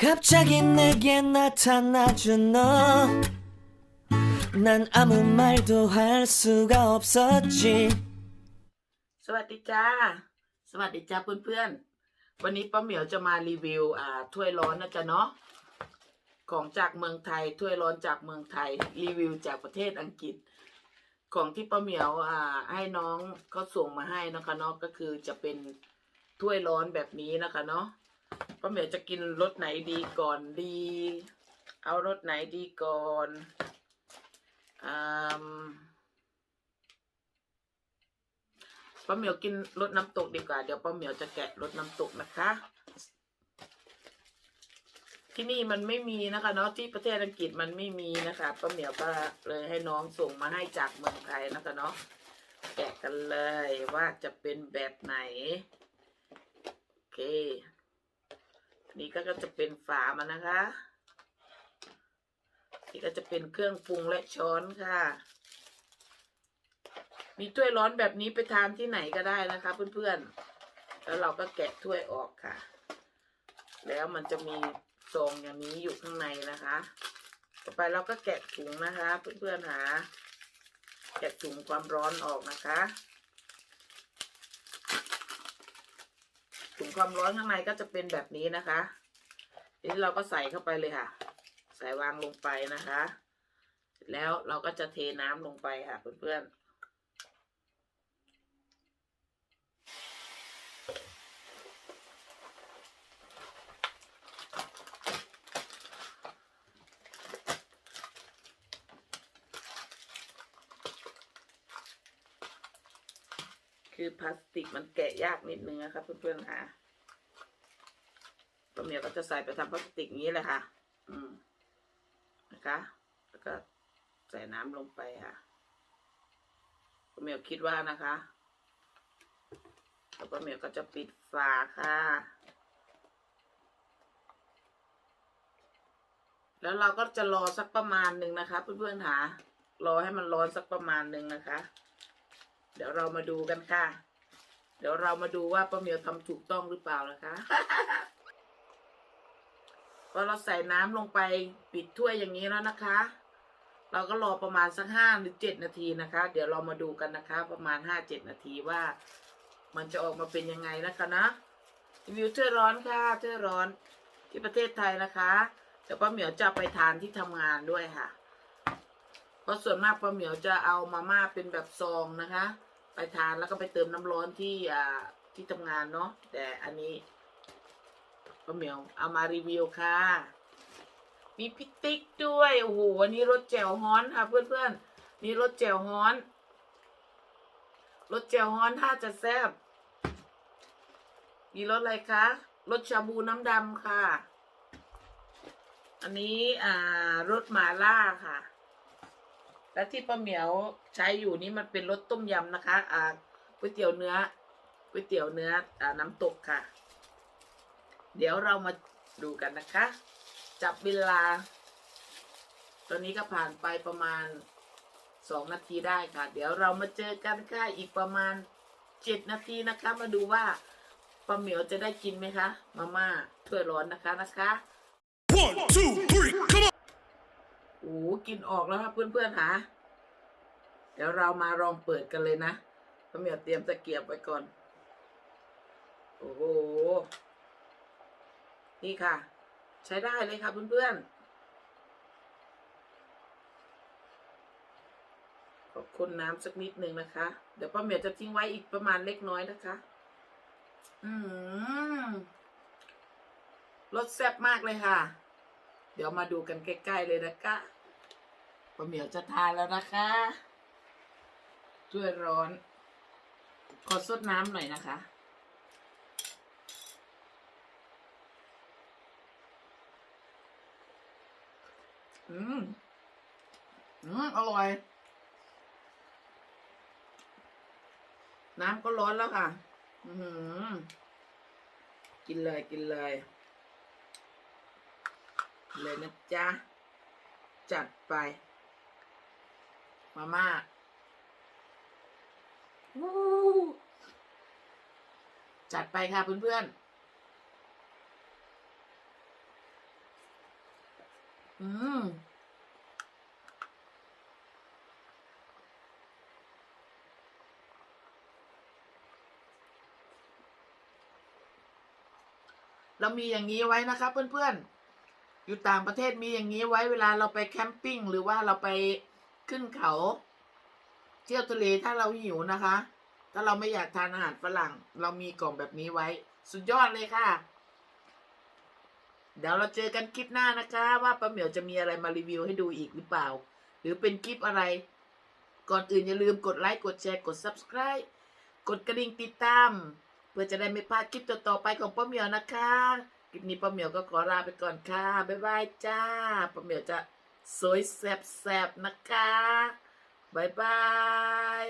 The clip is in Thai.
갑자기 내게 나타나준 너. 난 아무 말도 할 수가 없었지. สวัสดีจ้า สวัสดีจ้าเพื่อนๆ วันนี้ป้าเหมียวจะมารีวิว อ่า ถ้วยร้อนนะจ๊ะเนาะ ของจากเมืองไทย ถ้วยร้อนจากเมืองไทย รีวิวจากประเทศอังกฤษ ของที่ป้าเหมียว อ่า ให้น้องเขาส่งมาให้นะคะเนาะ ก็คือจะเป็นถ้วยร้อนแบบนี้นะคะเนาะ ป้าเหมียวจะกินรสไหนดีก่อนดี เอารสไหนดีก่อนอ่าป้าเหมียวกินรสน้ำตกดีกว่า เดี๋ยวป้าเหมียวจะแกะรสน้ำตกนะคะ ที่นี่มันไม่มีนะคะเนาะที่ประเทศอังกฤษมันไม่มีนะคะป้าเหมียวก็เลยให้น้องส่งมาให้จากเมืองไทยนะคะเนาะแกะกันเลยว่าจะเป็นแบบไหนโอเค อันนี่ก็จะเป็นฝามันนะคะนี่ก็จะเป็นเครื่องปรุงและช้อนค่ะ มีถ้วยร้อนแบบนี้ไปทานที่ไหนก็ได้นะคะ เพื่อนๆ แล้วเราก็แกะถ้วยออกค่ะ แล้วมันจะมีซองอย่างนี้อยู่ข้างในนะคะ ต่อไปเราก็แกะถุงนะคะ เพื่อนๆหาแกะถุงความร้อนออกนะคะ ถุง ความร้อนข้างในก็จะเป็นแบบนี้นะคะทีนี้เราก็ใส่เข้าไปเลยค่ะ ใส่วางลงไปนะคะ แล้วเราก็จะเทน้ำลงไปค่ะเพื่อนๆ คือพลาสติกมันแกะยากนิดนึงนะครับเพื่อนๆค่ะป้าเมียวก็จะใส่ไปทำพลาสติกนี้แหละค่ะ อืมนะคะ แล้วก็ใส่น้ำลงไปค่ะป้าเมียวคิดว่านะคะแล้วป้าเมียวก็จะปิดฝาค่ะ แล้วเราก็จะรอสักประมาณหนึ่งนะคะ เพื่อนๆค่ะรอให้มันร้อนสักประมาณหนึ่งนะคะ เดี๋ยวเรามาดูกันค่ะ เดี๋ยวเรามาดูว่าป้าเหมียวทำถูกต้องหรือเปล่านะคะพอเราใส่น้ำลงไปปิดถ้วยอย่างนี้แล้วนะคะ เราก็รอประมาณสักห้าหรือเจ็ดนาทีนะคะ เดี๋ยวเรามาดูกันนะคะ ประมาณห้าเจ็ดนาทีว่า มันจะออกมาเป็นยังไงนะคะนะรีวิวถ้วยร้อนค่ะถ้วยร้อนที่ประเทศไทยนะคะเดี๋ยวป้าเหมียวจะไปทานที่ทำงานด้วยค่ะ ราะส่วนมากป้าเหมียวจะเอามาม่าเป็นแบบซองนะคะ ไปทานแล้วก็ไปเติมน้ำร้อนที่อ่าที่ทำงานเนาะแต่อันนี้ป้าเหมียวเอามารีวิวค่ะ มีพิติกด้วยโอ้โหวันนี้รสแจ่วฮ้อนค่ะ เพื่อนๆนี่รสแจ่วฮ้อนรสแจ่วฮ้อนถ้าจะแซ่บมีรสอะไรคะรสชาบูน้ำดำค่ะ อันนี้อ่ารสหมาล่าค่ะ และที่ป้าเหมียวใช้อยู่นี่มันเป็นรสต้มยำนะคะ อ่าก๋วยเตี๋ยวเนื้อก๋วยเตี๋ยวเนื้ออ่าน้ำตกค่ะ เดี๋ยวเรามาดูกันนะคะ จับเวลา ตอนนี้ก็ผ่านไปประมาณสองนาทีได้ค่ะ เดี๋ยวเรามาเจอกันค่ะอีกประมาณเจ็ดนาทีนะคะ มาดูว่าป้าเหมียวจะได้กินไหมคะ มาม่าถ้วยร้อนนะคะนะคะ One, two, three, come on! โอ้กินออกแล้วครับเพื่อนๆค่ะเดี๋ยวเรามาลองเปิดกันเลยนะป้าเหมียวเตรียมตะเกียบไว้ก่อน โอ้โห นี่ค่ะ ใช้ได้เลยค่ะเพื่อนๆ ขอบคุณน้ำสักนิดหนึ่งนะคะ เดี๋ยวป้าเหมียวจะทิ้งไว้อีกประมาณเล็กน้อยนะคะ อืมรสแซ่บมากเลยค่ะ เดี๋ยวมาดูกันใกล้ๆเลยนะคะ ป้าเหมียวจะทานแล้วนะคะช่วยร้อน ขอซดน้ำหน่อยนะคะ อืม อืม อร่อย น้ำก็ร้อนแล้วค่ะ อือหือกินเลยกินเลย เลยนะจ๊ะ จัดไป มาม่าวู้จัดไปค่ะเพื่อนๆ อืม เรามีอย่างนี้ไว้นะคะเพื่อนๆ อยู่ต่างประเทศมีอย่างนี้ไว้เวลาเราไปแคมปิ้งหรือว่าเราไป ขึ้นเขา เที่ยวทะเลถ้าเราหิวนะคะ ถ้าเราไม่อยากทานอาหารฝรั่ง เรามีกล่องแบบนี้ไว้ สุดยอดเลยค่ะ เดี๋ยวเราเจอกันคลิปหน้านะคะ ว่าป้าเหมียวจะมีอะไรมารีวิวให้ดูอีกหรือเปล่า หรือเป็นคลิปอะไร ก่อนอื่นอย่าลืมกดไลค์กดแชร์กด subscribe กดกระดิ่งติดตาม เพื่อจะได้ไม่พลาดคลิปต่อๆไปของป้าเหมียวนะคะคลิปนี้ป้าเหมียวก็ขอลาไปก่อนค่ะ บ๊ายบายจ้า ป้าเหมียวจะ สวยแซบๆนะคะ บ๊ายบาย